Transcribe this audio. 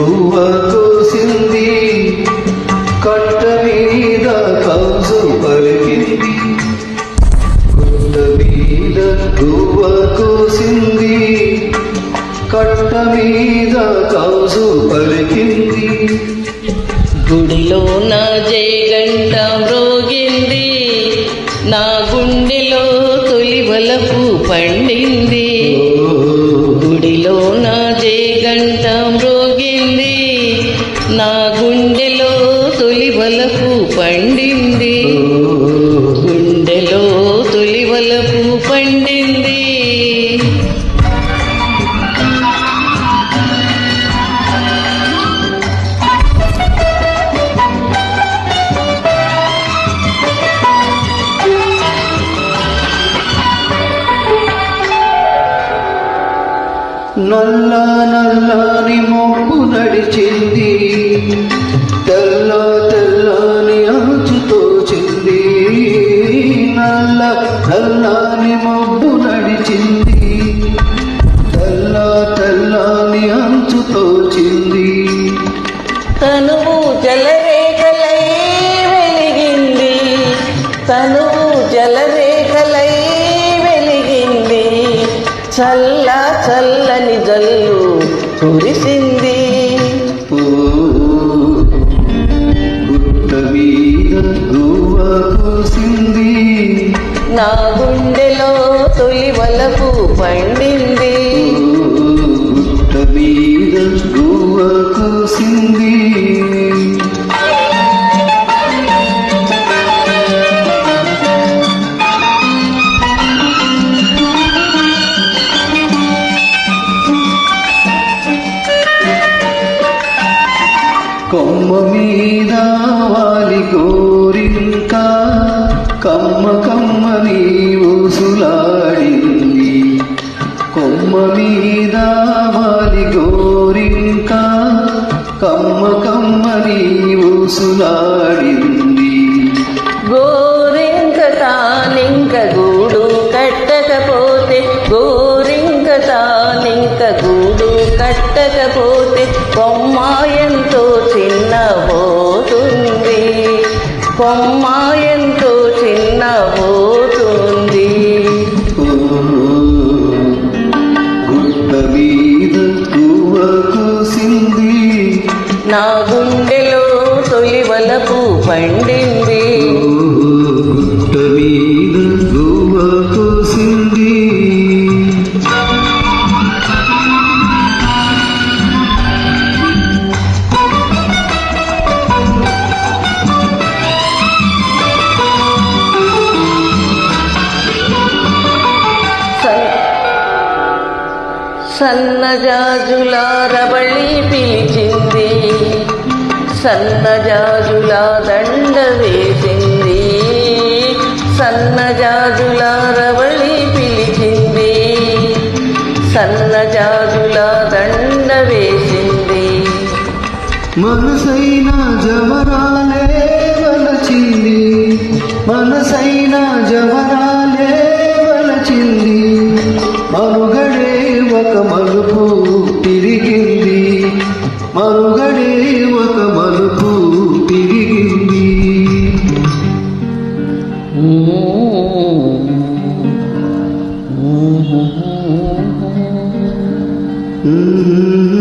గుట్ట గువ్వ కోసింది కట్ట మీద కౌసు పలికింది. గుట్ట మీద గువ్వ తోసింది కట్ట మీద కౌసు పలికింది. గుడిలో నా జయగంట మ్రోగింది నా గుండెలో తొలి వలపు పండింది. తొలివలపు పండింది. గుండెలో తొలివలపు పండింది. నల్ల నల్లని మోపు నడిచింది. తెల్ల తెల్లని అంచుతో చింది తనువు జలరేఖలై వెలిగింది. తనువు జలరేఖలై వెలిగింది. చల్ల చల్లని జల్లు కురిసింది. నా గుండెలో తొలి వలపు పండింది. మీద గువ్వ కూసింది కొమ్మ మీద వాలి కోరింక కమ్మ కమ్మ నీ ఊసులాడింది కొమ్మ మీద ఊసులాడింది గోరింక తానింక గూడు కట్టకపోతే గోరింక తానింక గూడు కట్టకపోతే కొమ్మ ఎంతో చిన్నబోతుంది. కొమ్మ ఎంతో చిన్నబోతుంది. ఓ, గుట్ట మీద కూసింది. నా గుండెలో తొలి వలపు పండింది గుట్ట మీద గువ్వ కూసింది సన్- సన్నజాజుల రబళి పిలిచింది. సన్నజాజులా దండ వేసింది. సన్నజాజులా రవళి పిలిచింది. సన్నజాజులా దండ వేసింది. మనసైన జమరాలే వలచింది. మనసైన జమరాలే వలచింది. మనుగ Mm-hmm.